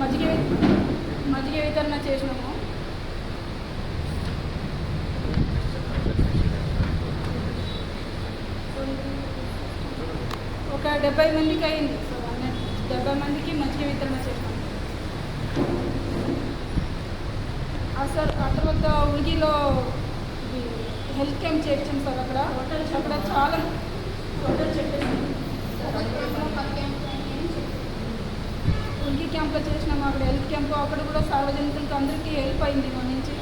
మజ్జిగ మజ్జిగ వితరణ చేసినాము. ఒక డెబ్బై మందికి అయింది. సో డెబ్బై మందికి మజ్జిగ వితరణ చేసినాము. ఆ సార్ ఆ తర్వాత ఉడిగిలో హెల్త్ క్యాంప్ చేర్చాం సార్ అక్కడ. అక్కడ చాలా హోటల్ చెప్పేసి. ఉల్కి క్యాంప్లో చేసినాము అక్కడ హెల్త్ క్యాంప్ అక్కడ కూడా సార్వజనికులకు అందరికీ హెల్ప్ అయింది మన నుంచి.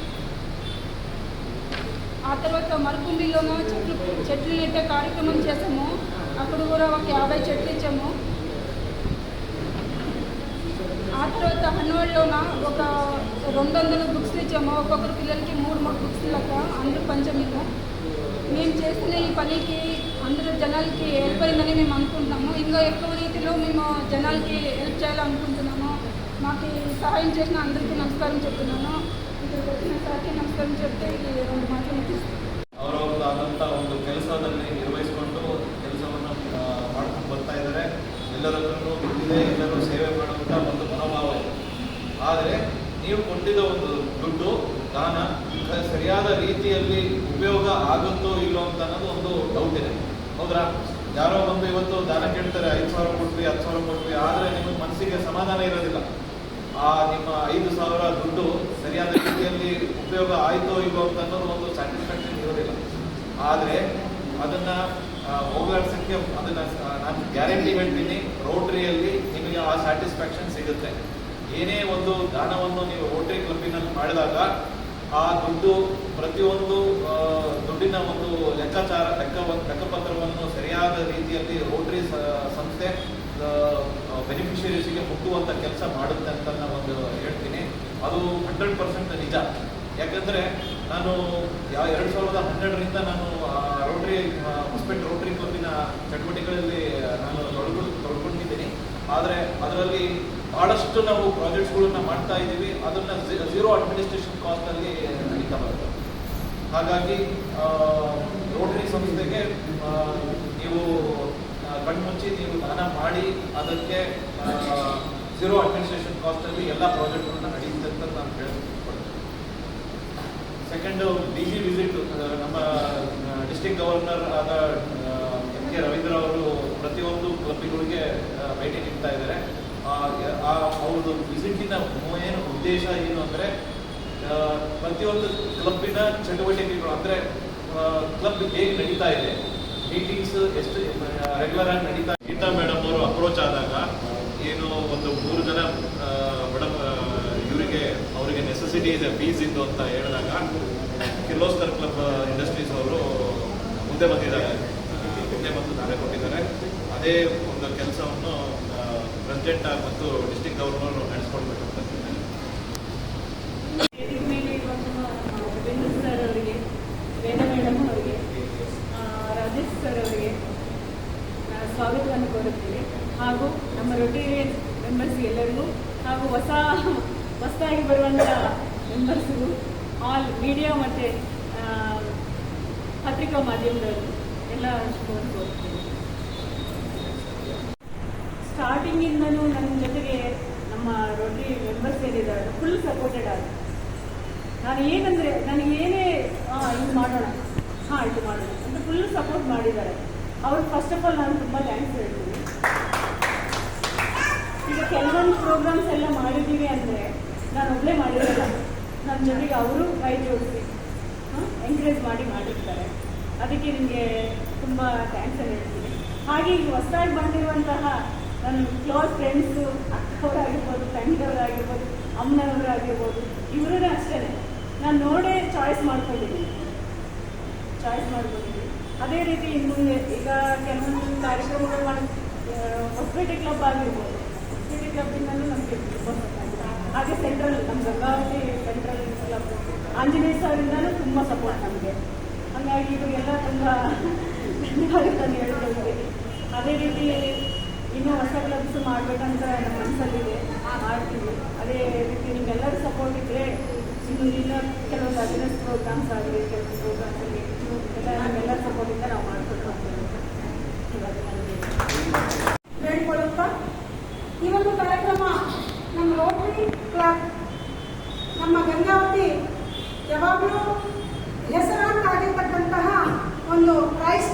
ఆ తర్వాత మరుకుండిలోనూ చెట్లు చెట్లు నెట్టే కార్యక్రమం చేసాము. అక్కడ కూడా ఒక యాభై చెట్లు ఇచ్చాము. ఆ తర్వాత హన్వాడ్లోన ఒక రెండు వందల బుక్స్ ఇచ్చాము ఒక్కొక్కరు పిల్లలకి మూడు మూడు బుక్స్ లెక్క అందరూ పంచమేమో మేము చేసిన ఈ పనికి అందరూ జనాలకి హెల్ప్ అయిందని మేము అనుకుంటున్నాము. ఇంకా ఎక్కువ రీతిలో మేము జనాలకి హెల్ప్ చేయాలనుకుంటున్నాము మాకు ఈ సహాయం చేసిన అందరికీ నమస్కారం చెప్తున్నాను ఇక్కడికి వచ్చిన సార్కి నమస్కారం చెప్తే ఈ రెండు మాటలు ముగిస్తాను ಅವರವರದಾದಂಥ ಒಂದು ಕೆಲಸದಲ್ಲಿ ನಿರ್ವಹಿಸಿಕೊಂಡು ಕೆಲಸವನ್ನು ಆ, ಮಾಡ್ಕೊಂಡು ಬರ್ತಾ ಇದ್ದಾರೆ ಎಲ್ಲರಲ್ಲೂ ಬಿಟ್ಟಿದೆ ಎಲ್ಲರೂ ಸೇವೆ ಮಾಡುವಂಥ ಒಂದು ಮನೋಭಾವ ಇದೆ ಆದರೆ ನೀವು ಕೊಟ್ಟಿದ್ದ ಒಂದು ದುಡ್ಡು ದಾನ ಕ- ಸರಿಯಾದ ರೀತಿಯಲ್ಲಿ ಉಪಯೋಗ ಆಗುತ್ತೋ ಇಲ್ಲೋ ಅಂತ ಅನ್ನೋದು ಒಂದು ಡೌಟ್ ಇದೆ ಹೌದ್ರಾ ಯಾರೋ ಬಂದು ಇವತ್ತು ದಾನ ಕೇಳ್ತಾರೆ, ಐದು ಸಾವಿರ ಕೊಟ್ವಿ ಹತ್ತು ಸಾವಿರ ಕೊಟ್ವಿ ಆದರೆ ನಿಮ್ಮ ಮನಸ್ಸಿಗೆ ಸಮಾಧಾನ ಇರೋದಿಲ್ಲ. ಆ ನಿಮ್ಮ ಐದು ಸಾವಿರ ದುಡ್ಡು ಸರಿಯಾದ ರೀತಿಯಲ್ಲಿ ಉಪಯೋಗ ಆಯಿತೋ ಅಂತ ಅನ್ನೋದು ಒಂದು ಸ್ಯಾಟಿಸ್ಫ್ಯಾಕ್ಷನ್ ಇರೋದಿಲ್ಲ. ಆದರೆ ಅದನ್ನ ಹೋಗ್ಲಾಡ್ಸೋಕ್ಕೆ ಅದನ್ನ ನಾನು ಗ್ಯಾರಂಟಿ ಹೇಳ್ತೀನಿ, ರೋಟ್ರಿಯಲ್ಲಿ ನಿಮಗೆ ಆ ಸ್ಯಾಟಿಸ್ಫ್ಯಾಕ್ಷನ್ ಸಿಗುತ್ತೆ. ಏನೇ ಒಂದು ದಾನವನ್ನು ನೀವು ರೋಟ್ರಿ ಕ್ಲಬ್ಬಿನಲ್ಲಿ ಮಾಡಿದಾಗ ಆ ದುಡ್ಡು ಪ್ರತಿಯೊಂದು ದುಡ್ಡಿನ ಒಂದು ಲೆಕ್ಕಾಚಾರ, ಲೆಕ್ಕ, ಲೆಕ್ಕಪತ್ರವನ್ನು ಸರಿಯಾದ ರೀತಿಯಲ್ಲಿ ರೋಟರಿ ಸಂಸ್ಥೆ ಬೆನಿಫಿಷರೀಸಿಗೆ ಮುಟ್ಟುವಂಥ ಕೆಲಸ ಮಾಡುತ್ತೆ ಅಂತ ನಾನು ಒಂದು ಹೇಳ್ತೀನಿ. ಅದು ಹಂಡ್ರೆಡ್ ಪರ್ಸೆಂಟ್ ನಿಜ. ಯಾಕಂದರೆ ನಾನು ಯಾವ ಎರಡು ಸಾವಿರದ ಹನ್ನೆರಡರಿಂದ ನಾನು ರೋಟ್ರಿ ಹೊಸಪೇಟೆ ರೋಟರಿ ಕ್ಲಬ್ಬಿನ ಚಟುವಟಿಕೆಗಳಲ್ಲಿ ನಾನು ತೊಡಗು ತೊಡ್ಕೊಂಡಿದ್ದೀನಿ. ಆದರೆ ಅದರಲ್ಲಿ ಭಾಳಷ್ಟು ನಾವು ಪ್ರಾಜೆಕ್ಟ್ಸ್ಗಳನ್ನ ಮಾಡ್ತಾ ಇದ್ದೀವಿ. ಅದನ್ನು ಝೀರೋ ಅಡ್ಮಿನಿಸ್ಟ್ರೇಷನ್ ಕಾಸ್ಟಲ್ಲಿ ನಡೀತಾ ಬರುತ್ತೆ. ಹಾಗಾಗಿ ರೋಟರಿ ಸಂಸ್ಥೆಗೆ ನೀವು ಕಣ್ಮುಚ್ಚಿ ನೀವು ದಾನ ಮಾಡಿ, ಅದಕ್ಕೆ ಝೀರೋ ಅಡ್ಮಿನಿಸ್ಟ್ರೇಷನ್ ಕಾಸ್ಟಲ್ಲಿ ಎಲ್ಲ ಪ್ರಾಜೆಕ್ಟ್ಗಳನ್ನ ನಡೀತದೆ ಅಂತ ನಾನು ಹೇಳ್ತೀನಿ. ಸೆಕೆಂಡ್, ಡಿ ಜಿ ವಿಸಿಟ್ ನಮ್ಮ ಡಿಸ್ಟಿಕ್ ಗವರ್ನರ್ ಆದ ಎಂ ಕೆ ರವೀಂದ್ರ ಅವರು ಪ್ರತಿಯೊಂದು ಕ್ಲಬ್ಗಳಿಗೆ ಭೇಟಿ ನೀಡ್ತಾ ಇದ್ದಾರೆ. ಅವ್ರದ್ದು ವಿಸಿಟಿನ ಏನು ಉದ್ದೇಶ ಏನು ಅಂದರೆ ಪ್ರತಿಯೊಂದು ಕ್ಲಬ್ಬಿನ ಚಟುವಟಿಕೆಗಳು, ಅಂದರೆ ಕ್ಲಬ್ ಹೇಗೆ ನಡೀತಾ ಇದೆ? ಮೀಟಿಂಗ್ಸ್ ಎಷ್ಟು ರೆಗ್ಯುಲರ್ ಆಗಿ ನಡೀತಾ ಗೀತಾ ಮೇಡಮ್ ಅವರು ಅಪ್ರೋಚ್ ಆದಾಗ ಏನು ಒಂದು ಮೂರು ಜನ ಮೇಡಮ್ ಇವರಿಗೆ, ಅವರಿಗೆ ನೆಸೆಸಿಟಿ ಇದೆ ಫೀಸ್ ಇದ್ದು ಅಂತ ಹೇಳಿದಾಗ ಕಿರ್ಲೋಸ್ಕರ್ ಕ್ಲಬ್ ಇಂಡಸ್ಟ್ರೀಸ್ ಅವರು ಮುಂದೆ ಬಂದಿದ್ದಾರೆ. ಮುಂದೆ ಬಂದು ದಾನ ಕೊಟ್ಟಿದ್ದಾರೆ. ಅದೇ ಒಂದು ಕೆಲಸವನ್ನು ಪ್ರೆಸಿಡೆಂಟ್ ಮತ್ತು ಡಿಸ್ಟಿಕ್ ಗವರ್ನರ್ ನಡೆಸ್ಕೊಡ್ಬೇಕು ಅಂತ ಸರ್ ಅವರಿಗೆ ವೇದ ಮೇಡಮ್ ಅವರಿಗೆ ರಾಜೇಶ್ ಸರ್ ಅವರಿಗೆ ಸ್ವಾಗತವನ್ನು ಕೋರುತ್ತೇವೆ. ಹಾಗೂ ನಮ್ಮ ರೊಟೇರಿಯನ್ ಮೆಂಬರ್ಸ್ ಎಲ್ಲರಿಗೂ ಹಾಗೂ ಹೊಸ ಹೊಸದಾಗಿ ಬರುವಂಥ ಮೆಂಬರ್ಸ್ಗೂ ಆಲ್ ಮೀಡಿಯಾ ಮತ್ತು ಪತ್ರಿಕಾ ಮಾಧ್ಯಮದವರು ಎಲ್ಲ ಶುಭವನ್ನು ಕೋರುತ್ತೀವಿ. ಸ್ಟಾರ್ಟಿಂಗಿಂದನೂ ನನ್ನ ಜೊತೆಗೆ ನಮ್ಮ ರೋಟರಿ ಮೆಂಬರ್ಸ್ ಏನಿದ್ದಾರೆ ಫುಲ್ ಸಪೋರ್ಟೆಡ್ ಆಗಿ ನಾನು ಏನಂದರೆ, ನನಗೆ ಏನೇ ಇದು ಮಾಡೋಣ. ಹಾಂ, ಇದು ಮಾಡೋಣ. ಅಂತ ಫುಲ್ ಸಪೋರ್ಟ್ ಮಾಡಿದ್ದಾರೆ. ಅವ್ರು ಫಸ್ಟ್ ಆಫ್ ಆಲ್ ನಾನು ತುಂಬ ಥ್ಯಾಂಕ್ಸ್ ಹೇಳ್ತೀನಿ. ಈಗ ಕೆಲವೊಂದು ಪ್ರೋಗ್ರಾಮ್ಸ್ ಎಲ್ಲ ಮಾಡಿದ್ದೀವಿ ಅಂದರೆ ನಾನು ಒಬ್ಬಳೇ ಮಾಡಿರಲ್ಲ. ನನ್ನ ಜೊತೆಗೆ ಅವರು ಕೈ ಜೋಡಿಸಿ ಎಂಕರೇಜ್ ಮಾಡಿ ಮಾಡಿರ್ತಾರೆ. ಅದಕ್ಕೆ ನಿಮಗೆ ತುಂಬ ಥ್ಯಾಂಕ್ಸ್ ಹೇಳ್ತೀನಿ. ಹಾಗೆ ಈಗ ಹೊಸದಾಗಿ ಬಂದಿರುವಂತಹ ನನ್ನ ಕ್ಲೋಸ್ ಫ್ರೆಂಡ್ಸು ಅಕ್ಕವರಾಗಿರ್ಬೋದು ತಂಗಿಯವರಾಗಿರ್ಬೋದು ಅಮ್ಮನವರಾಗಿರ್ಬೋದು, ಇವ್ರನ್ನ ಅಷ್ಟೇ ನಾನು ನೋಡೇ ಚಾಯ್ಸ್ ಮಾಡ್ಕೊಂಡಿದ್ದೀನಿ. ಚಾಯ್ಸ್ ಮಾಡ್ಕೊಂಡಿದ್ದೀನಿ. ಅದೇ ರೀತಿ ಇನ್ನು ಮುಂದೆ ಈಗ ಕೆಲವೊಂದು ಕಾರ್ಯಕ್ರಮಗಳು ಮಾಡಿ ಹೊಸಪೇಟೆ ಕ್ಲಬ್ ಆಗಿರ್ಬೋದು. ಹೊಸಪೇಟೆ ಕ್ಲಬ್ಬಿಂದಲೂ ನಮಗೆ ಹಾಗೆ ಸೆಂಟ್ರಲ್ ನಮ್ಮ ಗಂಗಾವತಿ ಸೆಂಟ್ರಲ್ ಕ್ಲಬ್ ಆಂಜನೇಯ ಸಾವಿರಿಂದಲೂ ತುಂಬ ಸಪೋರ್ಟ್ ನಮಗೆ. ಹಾಗಾಗಿ ಇವರಿಗೆಲ್ಲ ತುಂಬ ಧನ್ಯವಾಗುತ್ತೆ ಅಂತ ಅದೇ ರೀತಿ ಇನ್ನೂ ಹೊಸ ಕ್ಲಬ್ಸ್ ಮಾಡಬೇಕಂತ ನಮ್ಮ ಮನಸ್ಸಲ್ಲಿದೆ ಮಾಡ್ತೀವಿ. ಅದೇ ರೀತಿ ನಿಮ್ಮೆಲ್ಲರ ಸಪೋರ್ಟ್ ಇದ್ದರೆ ಇನ್ನು ಇನ್ನ ಕೆಲವೊಂದು ಅವೇರ್ನೆಸ್ ಪ್ರೋಗ್ರಾಮ್ಸ್ ಆಗಲಿ ಪ್ರೋಗ್ರಾಮ್ಸ್ ಆಗಲಿ ಎಲ್ಲ ಸಪೋರ್ಟ್ ಸಪೋರ್ಟಿಂದ ನಾವು ಮಾಡ್ಕೊಂಡು ಹೋಗ್ತೀವಿ. ಬೇಡಿಕೊಳ್ಳುತ್ತಾ ಈ ಒಂದು ಕಾರ್ಯಕ್ರಮ ನಮ್ಮ ರೋಟರಿ ಕ್ಲಬ್ ನಮ್ಮ ಗಂಗಾವತಿ ಯಾವಾಗಲೂ ಹೆಸರಾಗಿರ್ತಕ್ಕಂತಹ ಒಂದು rice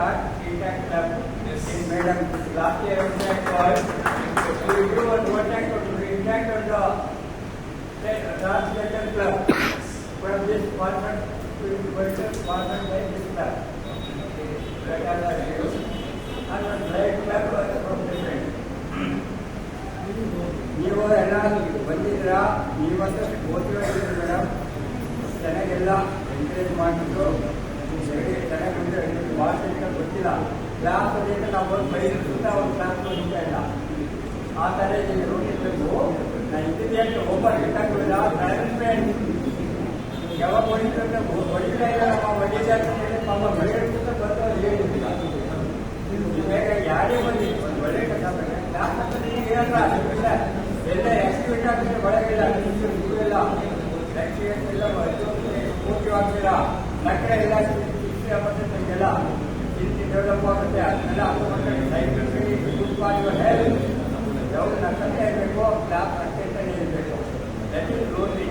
to start Intact Club Yes. in Madam. Last year Intact was, we will do one more time to Intact on the Translator Club. From this partner, we will work with partner by this club. That are the views. And one right club was from different. ನೀವು ಎಲ್ಲ ಬಂದಿದ್ದೀರಾ ನೀವಂತೂ ಓದಿವಾಗಿದ್ದೀರಿ madam ಚೆನ್ನಾಗೆಲ್ಲ encourage ಮಾಡಿಬಿಟ್ಟು ಸರಿ ಚೆನ್ನಾಗಿ ಚೆನ್ನಾಗಿ ಗೊತ್ತಿಲ್ಲ. ಅಂತ ನಾವು ಬೈದು ಸುತ್ತ ಒಂದು ಕ್ಲಾಸ್ ಬಂದಿದ್ದ ಇಲ್ಲ. ಆ ಥರ ಇಲ್ಲಿ ನೋಡಿರ್ಬೇಕು ನಾನು ಅಂತ ಓಪನ್ ಯಾವಾಗ ಹೊಡಿತಾರೆ ಹೊಡಿತಾ ಇಲ್ಲ ನಮ್ಮ ಹೊಡಿತಾ ನಮ್ಮ ಬೆಳೆಗಿಂತ ಬರ್ತಾರೆ ಹೇಳಿಲ್ಲ ಬೇಗ ಯಾರೇ ಬಂದಿ ಒಂದು ಒಳ್ಳೆ ಕೆಲಸ ಕ್ಲಾಸ್ ನಿಮ್ಮಿಲ್ಲ ಎಲ್ಲ ಆಕ್ಟಿವೇಟ್ ಇಲ್ಲ ಒಳಗಿಲ್ಲ ಆಕ್ಟಿವೇಟ್ ಎಲ್ಲ ಪೂರ್ತಿ ಆಗ್ತೀರಾ ನಕರೆ ಎಲ್ಲ ಶಿಕ್ಷೆ ಮತ್ತೆ ನಿಮಗೆಲ್ಲ ಚಿಂತೆ ಡೆವಲಪ್ ಆಗುತ್ತೆ ಅದನ್ನೆಲ್ಲ ಹಾಕೊಂಡು ಸೈಕಲ್ ಯೂಸ್ ಮಾಡುವ ಹೇಳಿ ಯಾವಾಗ ನಕ್ಕಂತೆ ಇರಬೇಕು ಕ್ಲಾಸ್ ಅಷ್ಟೇ ಇರಬೇಕು ದಟ್ ಇಸ್ ರೋಲಿ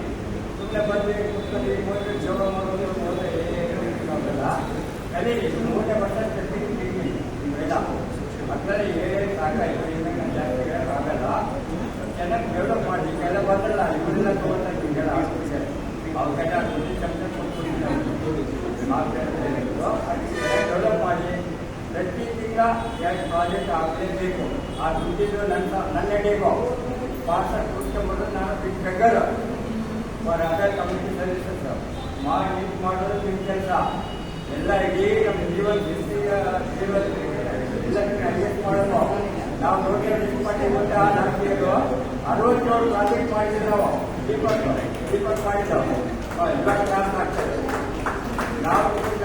ಸುಮ್ಮನೆ ಬಂದು ಕೂತ್ಕೊಂಡು ಮೂವತ್ತು ಜೋಗ ಮಾಡೋದು ಹೋದ್ರೆ ಏನಾಗಲ್ಲ ಕಲೀಲಿ ಮೂವತ್ತೇ ಪರ್ಸೆಂಟ್ ಟೀಚಿಂಗ್ ಇವೆಲ್ಲ ಮಕ್ಕಳಲ್ಲಿ ಏನೇನು ಸಾಕಾಯ್ತು ಇನ್ನೂ ಜಾಸ್ತಿ ಹೇಳೋಕ್ಕಾಗಲ್ಲ ಚೆನ್ನಾಗಿ ಡೆವಲಪ್ ಮಾಡಿ ಕೆಲ ಬಂದಲ್ಲ ಇವರೆಲ್ಲ ತಗೊಂಡ್ರೆ ನಿಮಗೆಲ್ಲ ಆಗ್ತಿದೆ ಅವ್ರಿಗೆಲ್ಲ ದುಡ್ಡು ಸಂಸ್ಥೆ ಡೆವಲಪ್ ಮಾಡಿ ಪ್ರತಿ ಪ್ರಾಜೆಕ್ಟ್ ಪ್ರಾಜೆಕ್ಟ್ ಆಗಲೇಬೇಕು. ಆ ದುಡ್ಡಿದ್ದು ನನ್ನ ನನ್ನ ಎಡೆಗೋ ಪಾಸ್ ಕುಡ್ಕೊಂಡ್ಬಿಟ್ಟು ನಾನು ಬೆಂಗರು ಫಾರ್ ಅದರ್ ಕಮ್ಯುನಿಟಿ ಸರ್ವಿಸಸ್ ಮಾಡಿ, ಇದು ಮಾಡೋದು ನಿಮ್ಮ ಕೆಲಸ. ಎಲ್ಲ ಇಡೀ ನಮ್ಮ ಜೀವನ ಜೀವನ ಎಲ್ಲದಕ್ಕೆ ಅಡ್ಜಸ್ಟ್ ಮಾಡೋದು. ನಾವು ನೋಡಿ ಮಾಡಿ ಗೊತ್ತಾ ನಾಲ್ಕು ಅರವತ್ತೇಳು ಪ್ರಾಜೆಕ್ಟ್ ಮಾಡಿದ್ವಿ ನಾವು ದೀಪಕ್ ದೀಪಕ್ ಮಾಡಿದ್ದವು. ಎಲ್ಲ ಕ್ಲಾಸ್ ಆಗ್ತದೆ. ನಾವು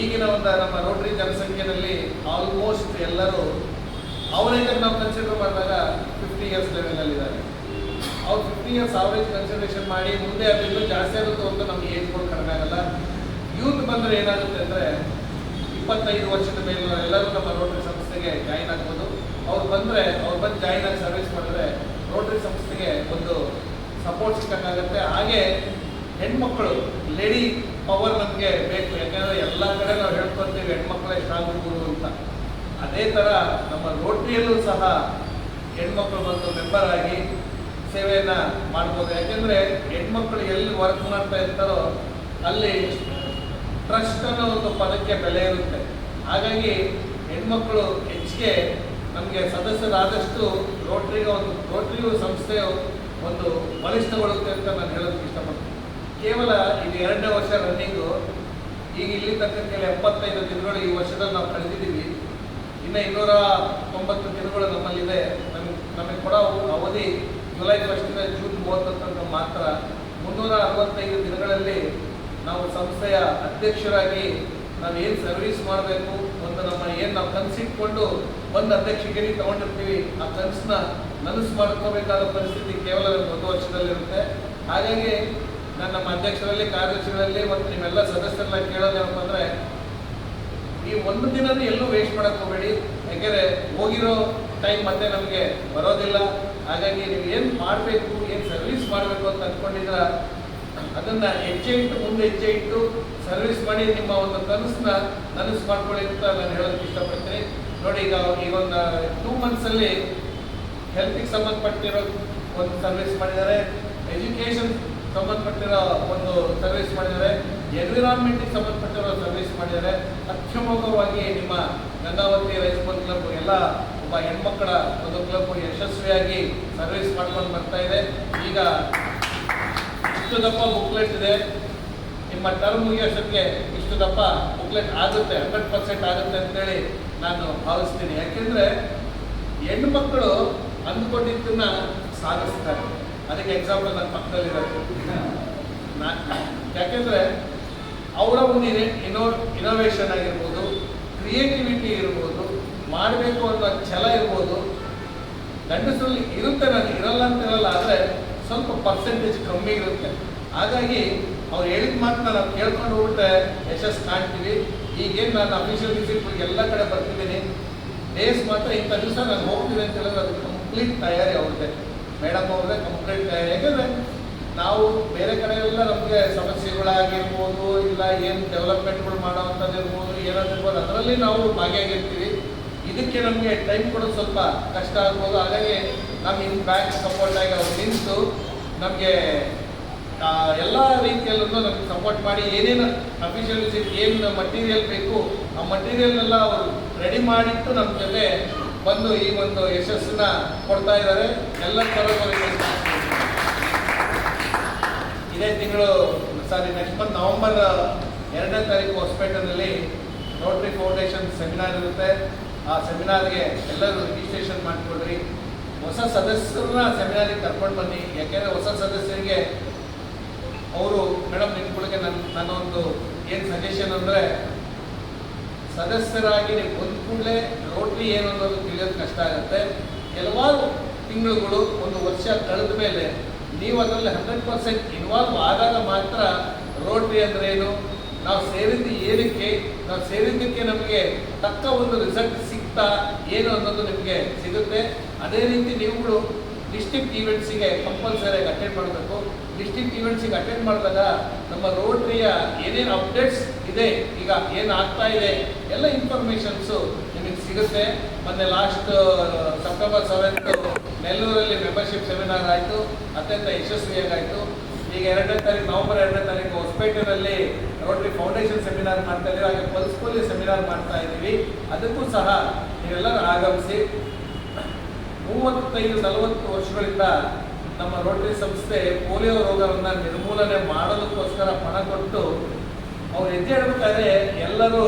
ಈಗಿನ ಒಂದು ನಮ್ಮ ರೋಟರಿ ಜನಸಂಖ್ಯೆಯಲ್ಲಿ ಆಲ್ಮೋಸ್ಟ್ ಎಲ್ಲರೂ ಅವರೇಜ್ ನಾವು ಕನ್ಸಿಡರ್ ಮಾಡಿದಾಗ ಫಿಫ್ಟಿ ಇಯರ್ಸ್ ಲೆವೆಲಲ್ಲಿದ್ದಾರೆ ಅವ್ರು ಫಿಫ್ಟಿ ಇಯರ್ಸ್ ಅವರೇಜ್ ಕನ್ಸಿಡರೇಷನ್ ಮಾಡಿ ಮುಂದೆ ಅದನ್ನು ಜಾಸ್ತಿ ಆಗುತ್ತೋ ಅಂತ ನಮಗೆ ಏಜ್ಗಳು ಕಡಿಮೆ ಆಗಲ್ಲ. ಯೂತ್ ಬಂದರೆ ಏನಾಗುತ್ತೆ ಅಂದರೆ ಇಪ್ಪತ್ತೈದು ವರ್ಷದ ಮೇಲೆ ಎಲ್ಲರೂ ನಮ್ಮ ರೋಟರಿ ಸಂಸ್ಥೆಗೆ ಜಾಯಿನ್ ಆಗ್ಬೋದು. ಅವ್ರು ಬಂದರೆ, ಅವ್ರು ಬಂದು ಜಾಯಿನ್ ಆಗಿ ಸರ್ವಿಸ್ ಮಾಡಿದ್ರೆ ರೋಟರಿ ಸಂಸ್ಥೆಗೆ ಒಂದು ಸಪೋರ್ಟ್ ಸಿಕ್ಕಂಗಾಗುತ್ತೆ ಹಾಗೆ ಹೆಣ್ಮಕ್ಳು ಲೇಡಿ ಪವರ್ ನಮಗೆ ಬೇಕು, ಯಾಕಂದರೆ ಎಲ್ಲ ಕಡೆ ನಾವು ಹೇಳ್ಕೊತೀವಿ ಹೆಣ್ಮಕ್ಳೇ ಎಷ್ಟಾಗಬಹುದು ಅಂತ. ಅದೇ ಥರ ನಮ್ಮ ರೋಟ್ರಿಯಲ್ಲೂ ಸಹ ಹೆಣ್ಮಕ್ಳು ಬಂದು ಮೆಂಬರ್ ಆಗಿ ಸೇವೆಯನ್ನು ಮಾಡ್ಬೋದು. ಯಾಕೆಂದರೆ ಹೆಣ್ಮಕ್ಳು ಎಲ್ಲಿ ವರ್ಕ್ ಮಾಡ್ತಾ ಇರ್ತಾರೋ ಅಲ್ಲಿ ಟ್ರಸ್ಟ್ ಅನ್ನೋ ಒಂದು ಪದಕ್ಕೆ ಬೆಲೆ ಇರುತ್ತೆ. ಹಾಗಾಗಿ ಹೆಣ್ಮಕ್ಳು ಹೆಚ್ಚಿಗೆ ನಮಗೆ ಸದಸ್ಯರಾದಷ್ಟು ರೋಟ್ರಿಗೆ ಒಂದು ರೋಟ್ರಿಯು ಸಂಸ್ಥೆಯು ಒಂದು ಬಲಿಷ್ಠಗೊಳ್ಳುತ್ತೆ ಅಂತ ನಾನು ಹೇಳೋದಕ್ಕೆ ಇಷ್ಟಪಡ್ತೀನಿ. ಕೇವಲ ಇದು ಎರಡನೇ ವರ್ಷ ರನ್ನಿಂಗು ಈಗ ಇಲ್ಲಿ ತನಕ ಎಪ್ಪತ್ತೈದು ದಿನಗಳು ಈ ವರ್ಷದಲ್ಲಿ ನಾವು ಕಳೆದಿದ್ದೀವಿ. ಇನ್ನು ಇನ್ನೂರ ತೊಂಬತ್ತು ದಿನಗಳು ನಮ್ಮಲ್ಲಿದೆ. ನಮಗೆ ನಮಗೆ ಕೊಡೋ ಅವಧಿ ಜುಲೈ ಫಸ್ಟಿಂದ ಜೂನ್ ಮೂವತ್ತಂತ ಮಾತ್ರ. ಮುನ್ನೂರ ಅರವತ್ತೈದು ದಿನಗಳಲ್ಲಿ ನಾವು ಸಂಸ್ಥೆಯ ಅಧ್ಯಕ್ಷರಾಗಿ ನಾವು ಏನು ಸರ್ವಿಸ್ ಮಾಡಬೇಕು ಒಂದು ನಮ್ಮ ಏನು ನಾವು ಕನಸಿಟ್ಕೊಂಡು ಒಂದು ಅಧ್ಯಕ್ಷಗಿರಿ ತಗೊಂಡಿರ್ತೀವಿ, ಆ ಕನಸನ್ನ ನನಸು ಮಾಡ್ಕೋಬೇಕಾದ ಪರಿಸ್ಥಿತಿ ಕೇವಲ ಒಂದು ವರ್ಷದಲ್ಲಿರುತ್ತೆ. ಹಾಗಾಗಿ ನಾನು ನಮ್ಮ ಅಧ್ಯಕ್ಷರಲ್ಲಿ ಕಾರ್ಯದರ್ಶಿಗಳಲ್ಲಿ ಮತ್ತು ನಿಮ್ಮೆಲ್ಲ ಸದಸ್ಯರನ್ನ ಕೇಳೋದೇನಪ್ಪ ಅಂದರೆ ಈ ಒಂದು ದಿನನೂ ಎಲ್ಲೂ ವೇಸ್ಟ್ ಮಾಡಕ್ ಹೋಗಬೇಡಿ. ಯಾಕೆಂದರೆ ಹೋಗಿರೋ ಟೈಮ್ ಮತ್ತೆ ನಮಗೆ ಬರೋದಿಲ್ಲ. ಹಾಗಾಗಿ ನೀವು ಏನು ಮಾಡಬೇಕು, ಏನು ಸರ್ವಿಸ್ ಮಾಡಬೇಕು ಅಂತ ಅಂದ್ಕೊಂಡಿದ್ರ ಅದನ್ನ ಹೆಜ್ಜೆ ಇಟ್ಟು, ಮುಂದೆ ಹೆಜ್ಜೆ ಇಟ್ಟು ಸರ್ವಿಸ್ ಮಾಡಿ ನಿಮ್ಮ ಒಂದು ಕನಸನ್ನ ನನಸು ಮಾಡ್ಕೊಳ್ಳಿ ಅಂತ ನಾನು ಹೇಳೋದಕ್ಕೆ ಇಷ್ಟಪಡ್ತೀನಿ. ನೋಡಿ, ಈಗ ಈ ಒಂದು ಟೂ ಮಂತ್ಸಲ್ಲಿ ಹೆಲ್ತಿಗೆ ಸಂಬಂಧಪಟ್ಟಿರೋ ಒಂದು ಸರ್ವಿಸ್ ಮಾಡಿದ್ದಾರೆ. ಎಜುಕೇಷನ್ ಸಂಬಂಧಪಟ್ಟಿರೋ ಒಂದು ಸರ್ವಿಸ್ ಮಾಡಿದ್ದಾರೆ. ಎನ್ವಿರಾನ್ಮೆಂಟಿಗೆ ಸಂಬಂಧಪಟ್ಟಿರೋ ಸರ್ವಿಸ್ ಮಾಡಿದ್ದಾರೆ. ಅತ್ಯಮೋಘವಾಗಿ ನಿಮ್ಮ ಗಂಗಾವತಿ ರೈಸ್ ಬಾಲ್ ಕ್ಲಬ್ ಎಲ್ಲ ಒಬ್ಬ ಹೆಣ್ಮಕ್ಕಳ ಒಂದು ಕ್ಲಬ್ ಯಶಸ್ವಿಯಾಗಿ ಸರ್ವಿಸ್ ಮಾಡ್ಕೊಂಡು ಬರ್ತಾ ಇದೆ. ಈಗ ಇಷ್ಟು ದಪ್ಪ ಬುಕ್ಲೆಟ್ ಇದೆ. ನಿಮ್ಮ ಟರ್ಮ್ ಮುಗಿಯೋಷ್ಟಕ್ಕೆ ಇಷ್ಟು ದಪ್ಪ ಬುಕ್ಲೆಟ್ ಆಗುತ್ತೆ ಹಂಡ್ರೆಡ್ ಪರ್ಸೆಂಟ್ ಆಗುತ್ತೆ ಅಂತೇಳಿ ನಾನು ಭಾವಿಸ್ತೀನಿ. ಯಾಕೆಂದ್ರೆ ಹೆಣ್ಮಕ್ಕಳು ಅಂದ್ಕೊಂಡಿದ್ದನ್ನ ಸಾಧಿಸ್ತಾರೆ. ಎಕ್ಸಾಂಪಲ್ ನನ್ನ ಪಕ್ಕದಲ್ಲಿರೋದು ಯಾಕೆಂದ್ರೆ ಅವರ ಒಂದು ಇನೋ ಇನೋವೇಷನ್ ಆಗಿರ್ಬೋದು ಕ್ರಿಯೇಟಿವಿಟಿ ಇರ್ಬೋದು, ಮಾಡಬೇಕು ಅನ್ನೋ ಛಲ ಇರ್ಬೋದು ಗಂಡಸರಲ್ಲಿ ಇರುತ್ತೆ ನಾನು, ಇರಲ್ಲ ಅಂತ ಇರಲ್ಲ, ಆದರೆ ಸ್ವಲ್ಪ ಪರ್ಸೆಂಟೇಜ್ ಕಮ್ಮಿ ಇರುತ್ತೆ. ಹಾಗಾಗಿ ಅವ್ರು ಹೇಳಿದ ಮಾತನ್ನ ನಾವು ಕೇಳ್ಕೊಂಡು ಹೋಗ್ಬಿಟ್ಟೆ ಯಶಸ್ಸು ಕಾಣ್ತೀವಿ. ಈಗೇನು ನಾನು ಅಫಿಷಿಯಲ್ ವಿಸಿಟ್ಗಳಿಗೆ ಎಲ್ಲ ಕಡೆ ಬರ್ತಿದ್ದೀನಿ. ಡೇಸ್ ಮಾತ್ರ ಇಂಥ ದಿವಸ ನಾನು ಹೋಗ್ತೀನಿ ಅಂತ ಹೇಳಿದ್ರೆ ಅದು ಕಂಪ್ಲೀಟ್ ತಯಾರಿ ಅವ್ರದ್ದೆ. ಮೇಡಮ್ ಅಂದರೆ ಕಂಪ್ಲೇಂಟ್ ಯಾಕಂದರೆ ನಾವು ಬೇರೆ ಕಡೆ ಎಲ್ಲ ನಮಗೆ ಸಮಸ್ಯೆಗಳಾಗಿರ್ಬೋದು, ಇಲ್ಲ ಏನು ಡೆವಲಪ್ಮೆಂಟ್ಗಳು ಮಾಡೋವಂಥದ್ದಿರ್ಬೋದು ಇರ್ಬೋದು ಏನಾದ್ರು ಇರ್ಬೋದು, ಅದರಲ್ಲಿ ನಾವು ಭಾಗಿಯಾಗಿರ್ತೀವಿ. ಇದಕ್ಕೆ ನಮಗೆ ಟೈಮ್ ಕೊಡೋದು ಸ್ವಲ್ಪ ಕಷ್ಟ ಆಗ್ಬೋದು. ಹಾಗಾಗಿ ನಮ್ಮ ಇನ್ ಬ್ಯಾಂಕ್ ಸಪೋರ್ಟ್ ಆಗಿ ಅವ್ರು ನಿಂತು ನಮಗೆ ಎಲ್ಲ ರೀತಿಯಲ್ಲೂ ನಮ್ಗೆ ಸಪೋರ್ಟ್ ಮಾಡಿ ಏನೇನು ಅಫಿಷಿಯಲ್ ಏನು ಮಟೀರಿಯಲ್ ಬೇಕು, ಆ ಮಟೀರಿಯಲ್ನೆಲ್ಲ ಅವರು ರೆಡಿ ಮಾಡಿಟ್ಟು ನಮ್ಮ ಜೊತೆ ಬಂದು ಈ ಒಂದು ಯಶಸ್ಸನ್ನ ಕೊಡ್ತಾ ಇದ್ದಾರೆ. ಎಲ್ಲ ಇದೇ ತಿಂಗಳು, ಸಾರಿ ನೆಕ್ಸ್ಟ್ ಮಂತ್ ನವೆಂಬರ್ ಎರಡನೇ ತಾರೀಕು ಹೊಸಪೇಟೆನಲ್ಲಿ ರೋಟ್ರಿ ಫೌಂಡೇಶನ್ ಸೆಮಿನಾರ್ ಇರುತ್ತೆ. ಆ ಸೆಮಿನಾರ್ಗೆ ಎಲ್ಲರೂ ರಿಜಿಸ್ಟ್ರೇಷನ್ ಮಾಡಿಕೊಡ್ರಿ ಹೊಸ ಸದಸ್ಯರನ್ನ ಸೆಮಿನಾರಿಗೆ ಕರ್ಕೊಂಡು ಬನ್ನಿ. ಯಾಕೆಂದರೆ ಹೊಸ ಸದಸ್ಯರಿಗೆ ಅವರು ಮೇಡಮ್ ನಿಂತ್ಕೊಳ್ಳಿಕ್ಕೆ ನನ್ನ ನನ್ನ ಒಂದು ಏನು ಸಜೆಷನ್ ಅಂದರೆ ಸದಸ್ಯರಾಗಿ ನೀವು ಬಂದ ಕೂಡಲೇ ರೋಟ್ರಿ ಏನು ಅನ್ನೋದು ತಿಳಿಯೋದು ಕಷ್ಟ ಆಗುತ್ತೆ. ಕೆಲವಾರು ತಿಂಗಳುಗಳು ಒಂದು ವರ್ಷ ಕಳೆದ ಮೇಲೆ ನೀವು ಅದರಲ್ಲಿ ಹಂಡ್ರೆಡ್ ಪರ್ಸೆಂಟ್ ಇನ್ವಾಲ್ವ್ ಆದಾಗ ಮಾತ್ರ ರೋಟ್ರಿ ಅಂದ್ರೆ ಏನು? ನಾವು ಸೇರಿದ್ದು ಏನಕ್ಕೆ? ನಾವು ಸೇರಿದ್ದಕ್ಕೆ ನಮಗೆ ತಕ್ಕ ಒಂದು ರಿಸಲ್ಟ್ ಸಿಗ್ತಾ ಏನು ಅನ್ನೋದು ನಿಮಗೆ ಸಿಗುತ್ತೆ. ಅದೇ ರೀತಿ ನೀವುಗಳು ಡಿಸ್ಟ್ರಿಕ್ಟ್ ಈವೆಂಟ್ಸಿಗೆ ಕಂಪಲ್ಸರಿಯಾಗಿ ಅಟೆಂಡ್ ಮಾಡಬೇಕು. ಡಿಸ್ಟ್ರಿಕ್ಟ್ ಈವೆಂಟ್ಸಿಗೆ ಅಟೆಂಡ್ ಮಾಡಿದಾಗ ನಮ್ಮ ರೋಟ್ರಿಯ ಏನೇನು ಅಪ್ಡೇಟ್ಸ್ ಇದೆ, ಈಗ ಏನು ಆಗ್ತಾ ಇದೆ, ಎಲ್ಲ ಇನ್ಫಾರ್ಮೇಷನ್ಸು ನಿಮಗೆ ಸಿಗುತ್ತೆ. ಮತ್ತು ಲಾಸ್ಟ್ ಸೆಪ್ಟೆಂಬರ್ ಸೆವೆಂತ್ ನೆಲ್ಲೂರಲ್ಲಿ ಮೆಂಬರ್ಶಿಪ್ ಸೆಮಿನಾರ್ ಆಯಿತು. ಅತ್ಯಂತ ಯಶಸ್ವಿಯಾಗಾಯಿತು. ಈಗ ಎರಡನೇ ತಾರೀಕು, ನವೆಂಬರ್ ಎರಡನೇ ತಾರೀಕು ಹೊಸಪೇಟೆನಲ್ಲಿ ರೋಟರಿ ಫೌಂಡೇಶನ್ ಸೆಮಿನಾರ್ ಮಾಡ್ತಾ ಇದ್ದೀವಿ. ಹಾಗೆ ಪಲ್ಸ್ ಪೋಲಿಯೋ ಸೆಮಿನಾರ್ ಮಾಡ್ತಾ ಇದ್ದೀವಿ. ಅದಕ್ಕೂ ಸಹ ನೀವೆಲ್ಲರೂ ಆಗಮಿಸಿ. ಮೂವತ್ತೈದು, ನಲವತ್ತು ವರ್ಷಗಳಿಂದ ನಮ್ಮ ರೋಟರಿ ಸಂಸ್ಥೆ ಪೋಲಿಯೋ ರೋಗವನ್ನು ನಿರ್ಮೂಲನೆ ಮಾಡೋದಕ್ಕೋಸ್ಕರ ಪಣ ಕೊಟ್ಟು ಅವ್ರು ಹೆಜ್ಜೆ ಇಡಬೇಕಾದ್ರೆ ಎಲ್ಲರೂ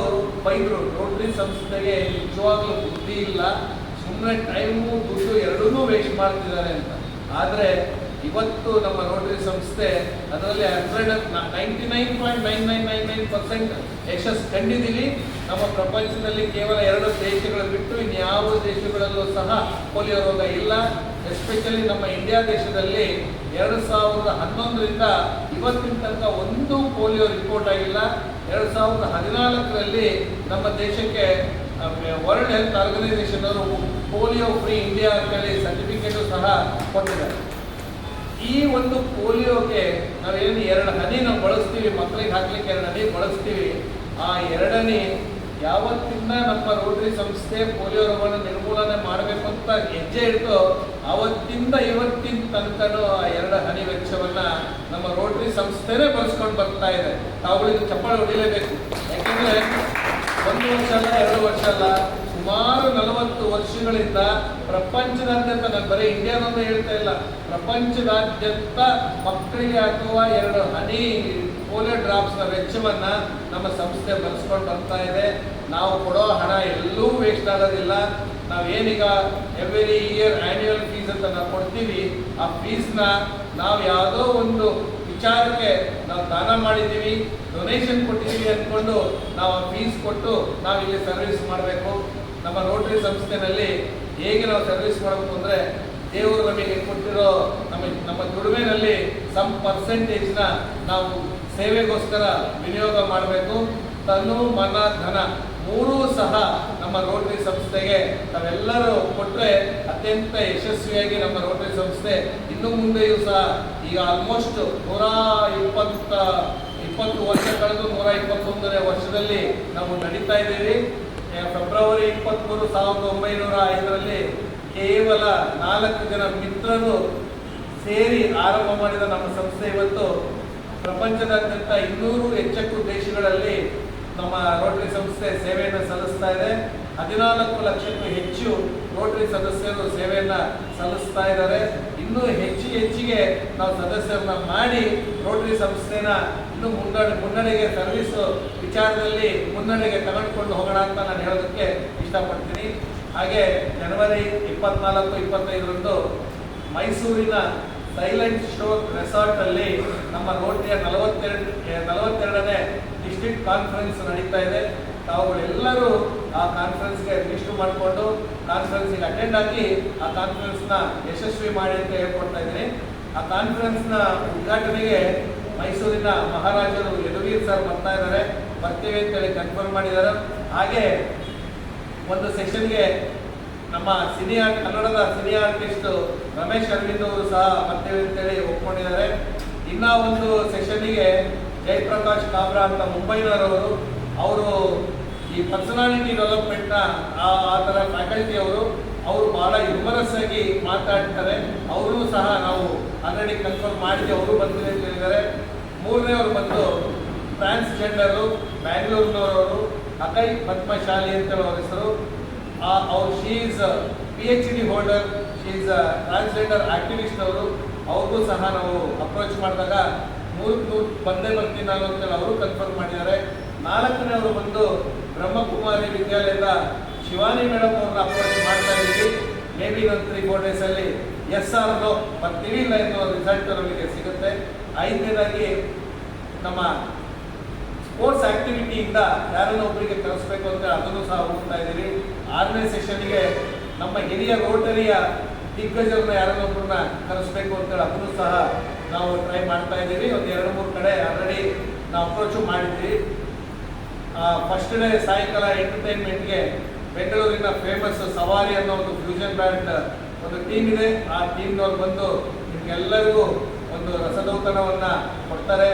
ಬೈದರು. ರೋಟರಿ ಸಂಸ್ಥೆಗೆ ನಿಜವಾಗ್ಲೂ ಬುದ್ಧಿ ಇಲ್ಲ. ಸುಮ್ಮನೆ ಟೈಮು ದುಡ್ಡು ಎರಡನ್ನೂ ವೇಸ್ಟ್ ಮಾಡ್ತಿದ್ದಾರೆ ಅಂತ. ಆದರೆ ಇವತ್ತು ನಮ್ಮ ರೋಟರಿ ಸಂಸ್ಥೆ ಅದರಲ್ಲಿ hundred ninety nine point nine nine nine nine percent ಯಶಸ್ಸು ಕಂಡಿದ್ದೀವಿ. ನಮ್ಮ ಪ್ರಪಂಚದಲ್ಲಿ ಕೇವಲ ಎರಡು ದೇಶಗಳು ಬಿಟ್ಟು ಇನ್ಯಾವ ದೇಶಗಳಲ್ಲೂ ಸಹ ಪೋಲಿಯೋ ರೋಗ ಇಲ್ಲ. ಎಸ್ಪೆಷಲಿ ನಮ್ಮ ಇಂಡಿಯಾ ದೇಶದಲ್ಲಿ ಎರಡು ಸಾವಿರದ ಹನ್ನೊಂದರಿಂದ ಇವತ್ತಿನ ತನಕ ಒಂದು ಪೋಲಿಯೋ ರಿಪೋರ್ಟ್ ಆಗಿಲ್ಲ. ಎರಡು ಸಾವಿರದ ಹದಿನಾಲ್ಕರಲ್ಲಿ ನಮ್ಮ ದೇಶಕ್ಕೆ ವರ್ಲ್ಡ್ ಹೆಲ್ತ್ ಆರ್ಗನೈಸೇಷನ್ ಅವರು ಪೋಲಿಯೋ ಫ್ರೀ ಇಂಡಿಯಾ ಅಂತೇಳಿ ಸರ್ಟಿಫಿಕೇಟು ಸಹ ಕೊಟ್ಟಿದ್ದಾರೆ. ಈ ಒಂದು ಪೋಲಿಯೋಗೆ ನಾವೇನು ಎರಡು ಹನಿ ನಾವು ಬಳಸ್ತೀವಿ ಮಕ್ಕಳಿಗೆ ಹಾಕ್ಲಿಕ್ಕೆ ಎರಡು ಹನಿ ಬಳಸ್ತೀವಿ, ಆ ಎರಡನೇ ಯಾವತ್ತಿಂದ ನಮ್ಮ ರೋಟರಿ ಸಂಸ್ಥೆ ಪೋಲಿಯೋ ರೋಗವನ್ನು ನಿರ್ಮೂಲನೆ ಮಾಡಬೇಕು ಅಂತ ಹೆಜ್ಜೆ ಇಟ್ಟು ಅವತ್ತಿಂದ ಇವತ್ತಿನ ತನಕನೂ ಆ ಎರಡು ಹನಿ ವೆಚ್ಚವನ್ನ ನಮ್ಮ ರೋಟರಿ ಸಂಸ್ಥೆನೇ ಬಳಸ್ಕೊಂಡು ಬರ್ತಾ ಇದೆ. ತಾವುಗಳಿಗೆ ಚಪ್ಪಾಳೆ ಹೊಡಿಲೇಬೇಕು. ಯಾಕೆಂದ್ರೆ ಒಂದು ವರ್ಷ ಅಲ್ಲ, ಎರಡು ವರ್ಷ ಅಲ್ಲ. ಸುಮಾರು ನಲವತ್ತು ವರ್ಷಗಳಿಂದ ಪ್ರಪಂಚದಾದ್ಯಂತ, ನಾನು ಬರೀ ಇಂಡಿಯಾದೊಂದು ಹೇಳ್ತಾ ಇಲ್ಲ, ಪ್ರಪಂಚದಾದ್ಯಂತ ಮಕ್ಕಳಿಗೆ ಹಾಕುವ ಎರಡು ಹನಿ ಪೋಲಿಯೋ ಡ್ರಾಪ್ಸ್ನ ವೆಚ್ಚವನ್ನು ನಮ್ಮ ಸಂಸ್ಥೆ ಬಳಸ್ಕೊಂಡು ಬರ್ತಾ ಇದೆ. ನಾವು ಕೊಡೋ ಹಣ ಎಲ್ಲೂ ವೇಸ್ಟ್ ಆಗೋದಿಲ್ಲ. ನಾವೇನೀಗ ಎವ್ರಿ ಇಯರ್ ಆನ್ಯುವಲ್ ಫೀಸ್ ಅಂತ ನಾವು ಕೊಡ್ತೀವಿ, ಆ ಫೀಸ್ನ ನಾವು ಯಾವುದೋ ಒಂದು ವಿಚಾರಕ್ಕೆ ನಾವು ದಾನ ಮಾಡಿದ್ದೀವಿ ಡೊನೇಷನ್ ಕೊಟ್ಟಿದ್ದೀವಿ ಅಂದ್ಕೊಂಡು ನಾವು ಫೀಸ್ ಕೊಟ್ಟು ನಾವು ಇಲ್ಲಿ ಸರ್ವಿಸ್ ಮಾಡಬೇಕು. ನಮ್ಮ ರೋಟರಿ ಸಂಸ್ಥೆನಲ್ಲಿ ಹೇಗೆ ನಾವು ಸರ್ವಿಸ್ ಮಾಡಬೇಕು ಅಂದರೆ ದೇವರು ನಮಗೆ ಕೊಟ್ಟಿರೋ ನಮ್ಮ ನಮ್ಮ ದುಡಿಮೆನಲ್ಲಿ ಸಮ್ ಪರ್ಸೆಂಟೇಜ್ನ ನಾವು ಸೇವೆಗೋಸ್ಕರ ವಿನಿಯೋಗ ಮಾಡಬೇಕು. ತನು, ಮನ, ಧನ ಮೂರೂ ಸಹ ನಮ್ಮ ರೋಟರಿ ಸಂಸ್ಥೆಗೆ ತಾವೆಲ್ಲರೂ ಕೊಟ್ಟರೆ ಅತ್ಯಂತ ಯಶಸ್ವಿಯಾಗಿ ನಮ್ಮ ರೋಟರಿ ಸಂಸ್ಥೆ ಇನ್ನು ಮುಂದೆಯೂ ಸಹ ಈಗ ಆಲ್ಮೋಸ್ಟ್ ನೂರ ಇಪ್ಪತ್ತ, ಇಪ್ಪತ್ತು ವರ್ಷ ಕಳೆದು ನೂರ ಇಪ್ಪತ್ತೊಂದನೇ ವರ್ಷದಲ್ಲಿ ನಾವು ನಡೀತಾ ಇದ್ದೀವಿ. ಫೆಬ್ರವರಿ ಇಪ್ಪತ್ತ್ಮೂರು ಸಾವಿರದ ಒಂಬೈನೂರ ಐದರಲ್ಲಿ ಕೇವಲ ನಾಲ್ಕು ಜನ ಮಿತ್ರರು ಸೇರಿ ಆರಂಭ ಮಾಡಿದ ನಮ್ಮ ಸಂಸ್ಥೆ ಇವತ್ತು. ಪ್ರಪಂಚದಾದ್ಯಂತ ಇನ್ನೂರು ಹೆಚ್ಚಕ್ಕೂ ದೇಶಗಳಲ್ಲಿ ನಮ್ಮ ರೋಟರಿ ಸಂಸ್ಥೆ ಸೇವೆಯನ್ನು ಸಲ್ಲಿಸ್ತಾ ಇದೆ. ಹದಿನಾಲ್ಕು ಲಕ್ಷಕ್ಕೂ ಹೆಚ್ಚು ರೋಟರಿ ಸದಸ್ಯರು ಸೇವೆಯನ್ನು ಸಲ್ಲಿಸ್ತಾ ಇದ್ದಾರೆ. ಇನ್ನೂ ಹೆಚ್ಚು ಹೆಚ್ಚಿಗೆ ನಾವು ಸದಸ್ಯರನ್ನ ಮಾಡಿ ರೋಟರಿ ಸಂಸ್ಥೆನ ಇನ್ನೂ ಮುನ್ನಡೆ ಮುನ್ನಡೆಗೆ ಸರ್ವಿಸ್ ವಿಚಾರದಲ್ಲಿ ಮುನ್ನಡೆಗೆ ತಗೊಂಡ್ಕೊಂಡು ಹೋಗೋಣ ಅಂತ ನಾನು ಹೇಳೋದಕ್ಕೆ ಇಷ್ಟಪಡ್ತೀನಿ. ಹಾಗೆ ಜನವರಿ ಇಪ್ಪತ್ನಾಲ್ಕು, ಇಪ್ಪತ್ತೈದರಂದು ಮೈಸೂರಿನ ಸೈಲೆಂಟ್ ಶೋ ರೆಸಾರ್ಟಲ್ಲಿ ನಮ್ಮ ನೋಟಿಯ ನಲವತ್ತೆರಡು ನಲವತ್ತೆರಡನೇ ಡಿಸ್ಟ್ರಿಕ್ಟ್ ಕಾನ್ಫರೆನ್ಸ್ ನಡೀತಾ ಇದೆ. ತಾವುಗಳೆಲ್ಲರೂ ಆ ಕಾನ್ಫರೆನ್ಸ್ಗೆ ರಿಜಿಸ್ಟರ್ ಮಾಡಿಕೊಂಡು ಕಾನ್ಫರೆನ್ಸಿಗೆ ಅಟೆಂಡ್ ಆಗಿ ಆ ಕಾನ್ಫರೆನ್ಸ್ನ ಯಶಸ್ವಿ ಮಾಡಿ ಅಂತ ಹೇಳ್ಕೊಡ್ತಾ ಇದ್ದೀನಿ. ಆ ಕಾನ್ಫರೆನ್ಸ್ನ ಉದ್ಘಾಟನೆಗೆ ಮೈಸೂರಿನ ಮಹಾರಾಜರು ಯದುವೀರ್ ಸರ್ ಬರ್ತಾ ಇದ್ದಾರೆ. ಬರ್ತೀವಿ ಅಂತೇಳಿ ಕನ್ಫರ್ಮ್ ಮಾಡಿದ್ದಾರೆ. ಹಾಗೆ ಒಂದು ಸೆಷನ್ಗೆ ನಮ್ಮ ಸಿನಿ ಆರ್ಟ್ ಕನ್ನಡದ ಸಿನಿ ಆರ್ಟಿಸ್ಟ್ ರಮೇಶ್ ಅರವಿಂದ್ ಅವರು ಸಹ ಬರ್ತೇವೆ ಅಂತೇಳಿ ಒಪ್ಕೊಂಡಿದ್ದಾರೆ. ಇನ್ನ ಒಂದು ಸೆಷನ್ನಿಗೆ ಜಯಪ್ರಕಾಶ್ ಕಾಬ್ರಾ ಅಂತ ಮುಂಬೈನವರವರು ಅವರು ಈ ಪರ್ಸನಾಲಿಟಿ ಡೆವಲಪ್ಮೆಂಟ್ನ ಆ ಆ ಥರ ಫ್ಯಾಕಲ್ಟಿ ಅವರು ಅವರು ಬಹಳ ಹ್ಯೂಮರಸ್ ಆಗಿ ಮಾತಾಡ್ತಾರೆ. ಅವರು ಸಹ ನಾವು ಆಲ್ರೆಡಿ ಕನ್ಫರ್ಮ್ ಮಾಡಿ ಅವರು ಬರ್ತೀವಿ ಅಂತ ಹೇಳಿದ್ದಾರೆ. ಮೂರನೇವರು ಬಂದು ಟ್ರಾನ್ಸ್ಜೆಂಡರು ಬ್ಯಾಂಗ್ಳೂರ್ನವರು ಅಕೈ ಪದ್ಮಶಾಲಿ ಅಂತ ಅವ್ರ ಹೆಸರು. ಅವ್ರು she is P H D holder she is transgender activist ಅವರು. ಅವ್ರಿಗೂ ಸಹ ನಾವು ಅಪ್ರೋಚ್ ಮಾಡಿದಾಗ ಮೂರು ನೂರು ಬಂದೇ ಬರ್ತೀನಿ ನಾನು ಅಂತೇಳಿ ಅವರು ಕನ್ಫರ್ಮ್ ಮಾಡಿದ್ದಾರೆ. ನಾಲ್ಕನೇವರು ಬಂದು ಬ್ರಹ್ಮಕುಮಾರಿ ವಿದ್ಯಾಲಯದ ಶಿವಾನಿ ಮೇಡಮ್ ಅವ್ರನ್ನ ಅಪ್ರೋಚ್ ಮಾಡ್ತಾ ಇದ್ದೀವಿ. ಮೇ ಬಿ ಒಂದು ತ್ರೀ ಫೋರ್ ಡೇಸಲ್ಲಿ ಎಸ್ ಆರ್ ನೋ ಬರ್ತೀವಿ ಇಲ್ಲ ಎನ್ನುವ ರಿಸಲ್ಟ್ ನಮಗೆ ಸಿಗುತ್ತೆ. ಐದನೇದಾಗಿ ನಮ್ಮ ಸ್ಪೋರ್ಟ್ಸ್ ಆಕ್ಟಿವಿಟಿಯಿಂದ ಯಾರನ್ನ ಒಬ್ಬರಿಗೆ ಕಲಿಸ್ಬೇಕು ಅಂತ ಅದನ್ನು ಸಹ ಹೋಗ್ತಾ ಇದ್ದೀರಿ. ಆರನೇ ಸೆಷನ್ಗೆ ನಮ್ಮ ಹಿರಿಯ ರೋಟರಿಯ ದಿಗ್ಗಜರನ್ನ ಯಾರನ್ನೊಬ್ಬರನ್ನ ಕಲಿಸ್ಬೇಕು ಅಂತೇಳಿ ಅದನ್ನು ಸಹ ನಾವು ಟ್ರೈ ಮಾಡ್ತಾ ಇದ್ದೀವಿ ಒಂದು ಎರಡು ಮೂರು ಕಡೆ ಆಲ್ರೆಡಿ ನಾವು ಅಪ್ರೋಚು ಮಾಡಿದ್ವಿ. ಫಸ್ಟ್ ಡೇ ಸಾಯಂಕಾಲ ಎಂಟರ್ಟೈನ್ಮೆಂಟ್ಗೆ ಬೆಂಗಳೂರಿನ ಫೇಮಸ್ ಸವಾರಿ ಅನ್ನೋ ಒಂದು ಫ್ಯೂಷನ್ ಬ್ಯಾಂಡ್ ಒಂದು ಟೀಮ್ ಇದೆ. ಆ ಟೀಮ್ನವ್ರು ಬಂದು ನಿಮ್ಗೆಲ್ಲರಿಗೂ ಒಂದು ರಸದೌತಣವನ್ನ ಕೊಡ್ತಾರೆ.